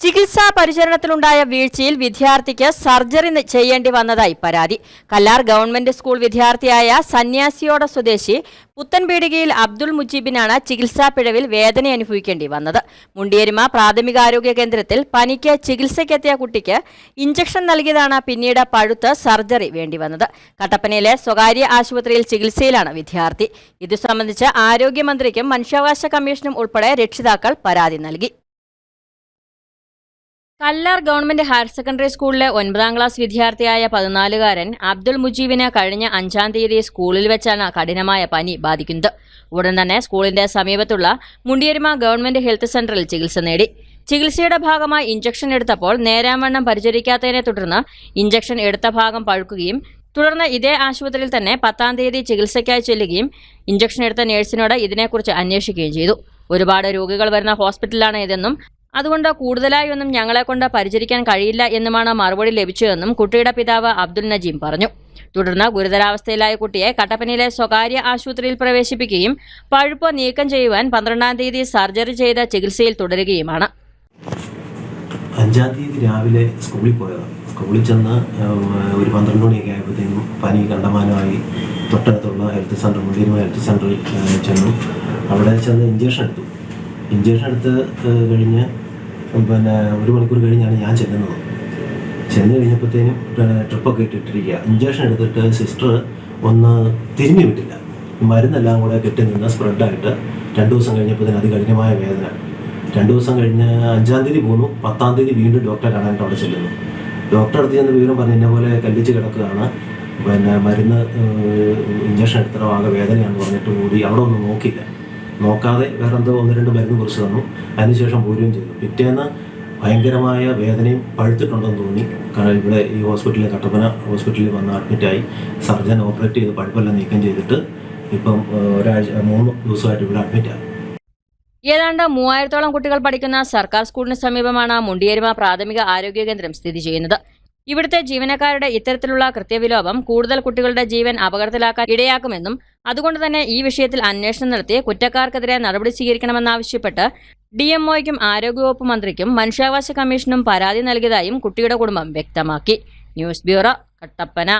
ചികിത്സാ പരിചരണത്തിലുണ്ടായ വീഴ്ചയിൽ വിദ്യാർത്ഥിക്ക് സർജറി ചെയ്യേണ്ടി വന്നതായി പരാതി. കല്ലാർ ഗവൺമെന്റ് സ്കൂൾ വിദ്യാർത്ഥിയായ സന്യാസിയോട സ്വദേശി പുത്തൻപീടികയിൽ അബ്ദുൾ മുജീബിനാണ് ചികിത്സാ പിഴവിൽ വേദന അനുഭവിക്കേണ്ടി വന്നത്. മുണ്ടിയരിമ പ്രാഥമികാരോഗ്യ കേന്ദ്രത്തിൽ പനിക്ക് ചികിത്സയ്ക്കെത്തിയ കുട്ടിക്ക് ഇഞ്ചക്ഷൻ നൽകിയതാണ് പിന്നീട് പഴുത്ത് സർജറി വേണ്ടി വന്നത്. കട്ടപ്പനയിലെ സ്വകാര്യ ആശുപത്രിയിൽ ചികിത്സയിലാണ് വിദ്യാർത്ഥി. ഇതു സംബന്ധിച്ച് ആരോഗ്യമന്ത്രിക്കും മനുഷ്യാവകാശ കമ്മീഷനും ഉൾപ്പെടെ രക്ഷിതാക്കൾ പരാതി നൽകി. കല്ലാർ ഗവൺമെന്റ് ഹയർ സെക്കൻഡറി സ്കൂളിലെ ഒൻപതാം ക്ലാസ് വിദ്യാർത്ഥിയായ പതിനാലുകാരൻ അബ്ദുൾ മുജീബിനെ കഴിഞ്ഞ അഞ്ചാം തീയതി സ്കൂളിൽ വെച്ചാണ് കഠിനമായ പനി ബാധിക്കുന്നത്. ഉടൻ തന്നെ സ്കൂളിന്റെ സമീപത്തുള്ള മുണ്ടിയരിമ ഗവൺമെന്റ് ഹെൽത്ത് സെന്ററിൽ ചികിത്സ നേടി. ചികിത്സയുടെ ഭാഗമായി ഇഞ്ചക്ഷൻ എടുത്തപ്പോൾ നേരാംവണ്ണം പരിചരിക്കാത്തതിനെ തുടർന്ന് ഇഞ്ചക്ഷൻ എടുത്ത ഭാഗം പഴുക്കുകയും തുടർന്ന് ഇതേ ആശുപത്രിയിൽ തന്നെ പത്താം തീയതി ചികിത്സയ്ക്കായി ചെല്ലുകയും ഇഞ്ചക്ഷൻ എടുത്ത നേഴ്സിനോട് ഇതിനെക്കുറിച്ച് അന്വേഷിക്കുകയും ചെയ്തു. ഒരുപാട് രോഗികൾ വരുന്ന ഹോസ്പിറ്റലാണ് ഇതെന്നും അതുകൊണ്ട് കൂടുതലായി ഒന്നും ഞങ്ങളെ കൊണ്ട് പരിചരിക്കാൻ കഴിയില്ല എന്നുമാണ് മറുപടി ലഭിച്ചതെന്നും കുട്ടിയുടെ പിതാവ് അബ്ദുൽ നജീം പറഞ്ഞു. തുടർന്ന് ഗുരുതരാവസ്ഥയിലായ കുട്ടിയെ കട്ടപ്പനയിലെ സ്വകാര്യ ആശുപത്രിയിൽ പ്രവേശിപ്പിക്കുകയും പഴുപ്പ് നീക്കം ചെയ്യുവാൻ പന്ത്രണ്ടാം തീയതി സർജറി ചെയ്ത് ചികിത്സയിൽ തുടരുകയുമാണ്. അഞ്ചാം തീയതി രാവിലെ സ്കൂളിൽ പോയതാണ്. സ്കൂളിൽ ചെന്ന് ഒരു പന്ത്രണ്ട് മണിയൊക്കെ ആയപ്പോഴത്തേക്കും പനി കണ്ടമാനമായി. തൊട്ടടുത്തുള്ള ഹെൽത്ത് സെന്റർ മുതിരുമ ഹെൽത്ത് സെന്ററിൽ ചെന്നു. അവിടെ ചെന്ന് ഇഞ്ചക്ഷൻ എടുത്തു. ഇഞ്ചക്ഷൻ എടുത്ത് കഴിഞ്ഞ് പിന്നെ ഒരു മണിക്കൂർ കഴിഞ്ഞാണ് ഞാൻ ചെല്ലുന്നത്. ചെന്ന് കഴിഞ്ഞപ്പോഴത്തേനും ട്രിപ്പൊക്കെ ഇട്ടിട്ടിരിക്കുക. ഇഞ്ചക്ഷൻ എടുത്തിട്ട് സിസ്റ്റർ ഒന്ന് തിരിഞ്ഞു വിട്ടില്ല. മരുന്നെല്ലാം കൂടെ കെട്ടി നിന്ന് സ്പ്രെഡായിട്ട് രണ്ട് ദിവസം കഴിഞ്ഞപ്പോഴത്തേന് അതികഠിനമായ വേദന. രണ്ട് ദിവസം കഴിഞ്ഞ് അഞ്ചാം തീയതി പോന്നു. പത്താം തീയതി വീണ്ടും ഡോക്ടറെ കാണാനായിട്ട് അവിടെ ചെല്ലുന്നു ഡോക്ടറെ അടുത്ത് ചെന്ന് വിവരം പറഞ്ഞു എന്നെ പോലെ കല്ലിച്ച് കിടക്കുകയാണ്. പിന്നെ മരുന്ന് ഇഞ്ചക്ഷൻ എടുത്തിട്ട് ആകെ വേദനയാണെന്ന് പറഞ്ഞിട്ട് കൂടി അവിടെ ഒന്നും നോക്കിയില്ല. നോക്കാതെ വേറെ എന്തോ ഒന്ന് രണ്ട് മരുന്ന് കുറിച്ച് തന്നു. അതിനുശേഷം പോരുകയും ചെയ്തു. പിറ്റേന്ന് ഭയങ്കരമായ വേദനയും പഴുത്തിട്ടുണ്ടെന്ന് തോന്നി. കാരണം ഇവിടെ ഈ ഹോസ്പിറ്റലിൽ കട്ടപ്പന ഹോസ്പിറ്റലിൽ വന്ന് അഡ്മിറ്റായി സർജൻ ഓപ്പറേറ്റ് ചെയ്ത് പഴുപ്പെല്ലാം നീക്കം ചെയ്തിട്ട് ഇപ്പം ഒരാഴ്ച മൂന്ന് ദിവസമായിട്ട് ഇവിടെ അഡ്മിറ്റായി ഏതാണ്ട് മൂവായിരത്തോളം കുട്ടികൾ പഠിക്കുന്ന സർക്കാർ സ്കൂളിന് സമീപമാണ് മുണ്ടിയേരുമ പ്രാഥമിക ആരോഗ്യ കേന്ദ്രം സ്ഥിതി ചെയ്യുന്നത്. ഇവിടുത്തെ ജീവനക്കാരുടെ ഇത്തരത്തിലുള്ള കൃത്യവിലോപം കൂടുതൽ കുട്ടികളുടെ ജീവൻ അപകടത്തിലാക്കാൻ ഇടയാക്കുമെന്നും അതുകൊണ്ട് തന്നെ ഈ വിഷയത്തിൽ അന്വേഷണം നടത്തി കുറ്റക്കാർക്കെതിരെ നടപടി സ്വീകരിക്കണമെന്നാവശ്യപ്പെട്ട് ഡി എംഒയ്ക്കും ആരോഗ്യവകുപ്പ് മന്ത്രിക്കും മനുഷ്യാവകാശ കമ്മീഷനും പരാതി നൽകിയതായും കുട്ടിയുടെ കുടുംബം വ്യക്തമാക്കി. News bureau Kattappana.